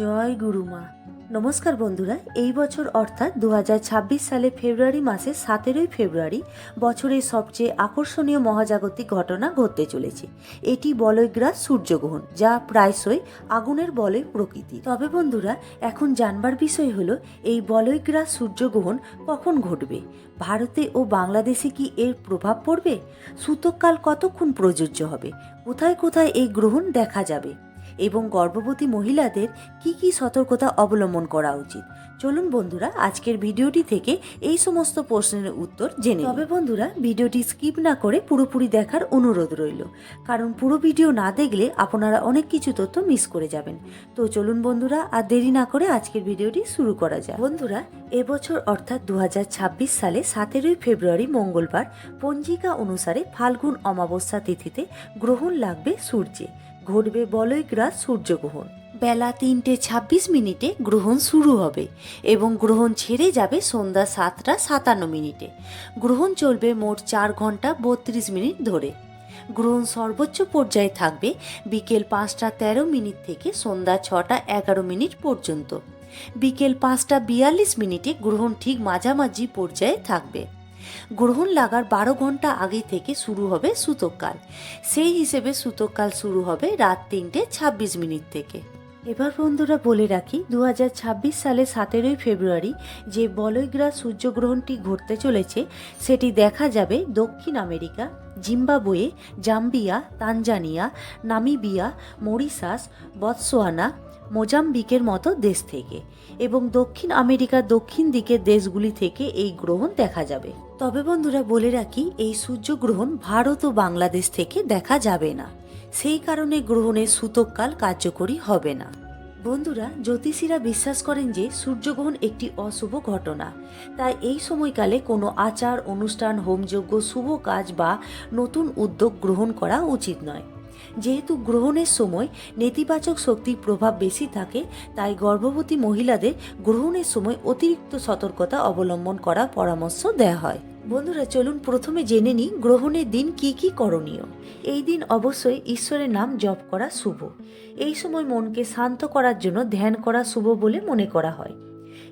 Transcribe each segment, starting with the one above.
জয় গুরুমা নমস্কার বন্ধুরা, এই বছর অর্থাৎ দু হাজার ছাব্বিশ সালে ফেব্রুয়ারি মাসের সতেরোই ফেব্রুয়ারি বছরের সবচেয়ে আকর্ষণীয় মহাজাগতিক ঘটনা ঘটতে চলেছে। এটি বলয়গ্রাস সূর্যগ্রহণ, যা প্রায়শই আগুনের বলয় প্রকৃতি। তবে বন্ধুরা, এখন জানবার বিষয় হলো, এই বলয়গ্রাস সূর্যগ্রহণ কখন ঘটবে? ভারতে ও বাংলাদেশে কি এর প্রভাব পড়বে? সূতককাল কতক্ষণ প্রযোজ্য হবে? কোথায় কোথায় এই গ্রহণ দেখা যাবে? এবং গর্ভবতী মহিলাদের কি কি সতর্কতা অবলম্বন করা উচিত? চলুন বন্ধুরা, আজকের ভিডিওটি থেকে এই সমস্ত প্রশ্নের উত্তর জেনে তবে বন্ধুরা, ভিডিওটি স্কিপ না করে পুরোপুরি দেখার অনুরোধ রইল। কারণ পুরো ভিডিও না দেখলে আপনারা অনেক কিছু তথ্য মিস করে যাবেন। তো চলুন বন্ধুরা, আর দেরি না করে আজকের ভিডিওটি শুরু করা যায় বন্ধুরা, এবছর অর্থাৎ দু হাজার ছাব্বিশ সালে সতেরোই ফেব্রুয়ারি মঙ্গলবার পঞ্জিকা অনুসারে ফাল্গুন অমাবস্যা তিথিতে গ্রহণ লাগবে সূর্যে। ঘটবে বলয়গ্রাস সূর্যগ্রহণ। বেলা তিনটে ছাব্বিশ মিনিটে গ্রহণ শুরু হবে এবং গ্রহণ ছেড়ে যাবে সন্ধ্যা সাতটা সাতান্ন মিনিটে। গ্রহণ চলবে মোট চার ঘণ্টা বত্রিশ মিনিট ধরে। গ্রহণ সর্বোচ্চ পর্যায়ে থাকবে বিকেল পাঁচটা তেরো মিনিট থেকে সন্ধ্যা ছটা এগারো মিনিট পর্যন্ত। বিকেল পাঁচটা বিয়াল্লিশ মিনিটে গ্রহণ ঠিক মাঝামাঝি পর্যায়ে থাকবে। গ্রহণ লাগার বারো ঘণ্টা আগে থেকে শুরু হবে সূতককাল সেই হিসেবে সূতককাল শুরু হবে রাত তিনটে ছাব্বিশ মিনিট থেকে। এবার বন্ধুরা বলে রাখি দু সালে সতেরোই ফেব্রুয়ারি যে বলয়গ্রাস সূর্যগ্রহণটি ঘটতে চলেছে, সেটি দেখা যাবে দক্ষিণ America, Zimbabwe, Zambia, Tanzania, Namibia, Mauritius Botswana মোজাম্বিকের মতো দেশ থেকে এবং দক্ষিণ আমেরিকার দক্ষিণ দিকের দেশগুলি থেকে এই গ্রহণ দেখা যাবে। তবে বন্ধুরা, বলে রাখি, এই সূর্যগ্রহণ ভারত ও বাংলাদেশ থেকে দেখা যাবে না। সেই কারণে গ্রহণের সূতককাল কার্যকরী হবে না। বন্ধুরা, জ্যোতিষীরা বিশ্বাস করেন যে সূর্যগ্রহণ একটি অশুভ ঘটনা। তাই এই সময়কালে কোনো আচার, অনুষ্ঠান, হোমযজ্ঞ, শুভ কাজ বা নতুন উদ্যোগ গ্রহণ করা উচিত নয়। যেহেতু গ্রহণের সময় নেতিবাচক শক্তির প্রভাব বেশি থাকে, তাই গর্ভবতী মহিলাদের গ্রহণের সময় অতিরিক্ত সতর্কতা অবলম্বন করার পরামর্শ দেওয়া হয়। বন্ধুরা, চলুন প্রথমে জেনে নিই গ্রহণের দিন কি কি করণীয়। এই দিন অবশ্যই ঈশ্বরের নাম জপ করা শুভ। এই সময় মনকে শান্ত করার জন্য ধ্যান করা শুভ বলে মনে করা হয়।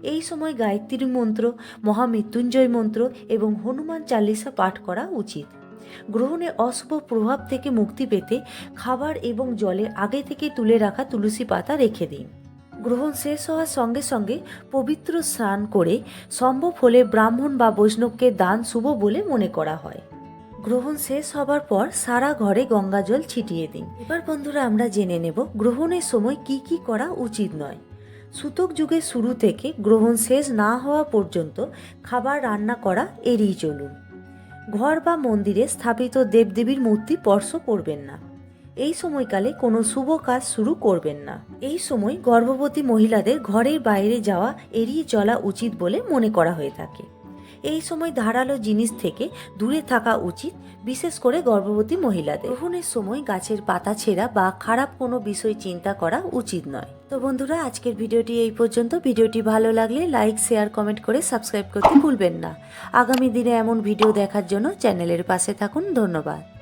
এই সময় গায়ত্রী মন্ত্র, মহামৃত্যুঞ্জয় মন্ত্র এবং হনুমান চালিসা পাঠ করা উচিত। গ্রহণের অশুভ প্রভাব থেকে মুক্তি পেতে খাবার এবং জলে আগে থেকে তুলে রাখা তুলসী পাতা রেখে দিন। গ্রহণ শেষ হওয়ার সঙ্গে সঙ্গে পবিত্র স্নান করে সম্ভব হলে ব্রাহ্মণ বা বৈষ্ণবকে দান শুভ বলে মনে করা হয়। গ্রহণ শেষ হবার পর সারা ঘরে গঙ্গা জল ছিটিয়ে দিন। এবার বন্ধুরা, আমরা জেনে নেব গ্রহণের সময় কি কি করা উচিত নয়। সূতক যুগের শুরু থেকে গ্রহণ শেষ না হওয়া পর্যন্ত খাবার রান্না করা এড়িয়ে চলুন। ঘর বা মন্দিরে স্থাপিত দেবদেবীর মূর্তি স্পর্শ করবেন না। এই সময়কালে কোনো শুভ কাজ শুরু করবেন না। এই সময় গর্ভবতী মহিলাদের ঘরের বাইরে যাওয়া এড়িয়ে চলা উচিত বলে মনে করা হয়ে থাকে। এই সময় ধারালো জিনিস থেকে দূরে থাকা উচিত, বিশেষ করে গর্ভবতী মহিলাদের। গ্রহণের সময় গাছের পাতা ছেঁড়া বা খারাপ কোনো বিষয় চিন্তা করা উচিত নয়। তো বন্ধুরা, আজকের ভিডিওটি এই পর্যন্ত। ভিডিওটি ভালো লাগলে লাইক, শেয়ার, কমেন্ট করে সাবস্ক্রাইব করতে ভুলবেন না। আগামী দিনে এমন ভিডিও দেখার জন্য চ্যানেলের পাশে থাকুন। ধন্যবাদ।